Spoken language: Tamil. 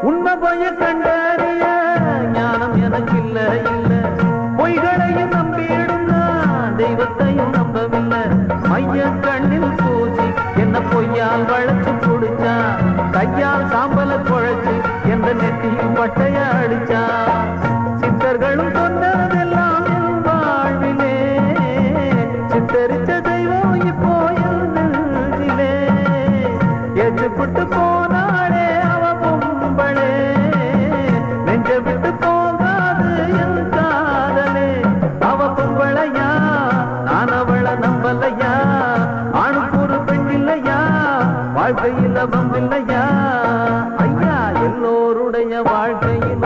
உண்மை போய கண்டறிய ஞானம் எனக்கு இல்ல. இல்ல பொய்களையும் நம்பிடும் தெய்வத்தையும் நம்பவில்லை. மைய கண்ணில் பூச்சி என்ன பொய்யால் வளைச்சு புடிச்சா? கையால் சாம்பல குழைச்சு எந்த நெத்தியில் பட்டைய அடிச்சா? சித்தர்களும் சொன்னதெல்லாம் வாழ்விலே. சித்தரிச்ச தெய்வம் இப்போ என் போன வாழ்க்கையில் அவன் இல்லையா ஐயா எல்லோருடைய வாழ்க்கையில்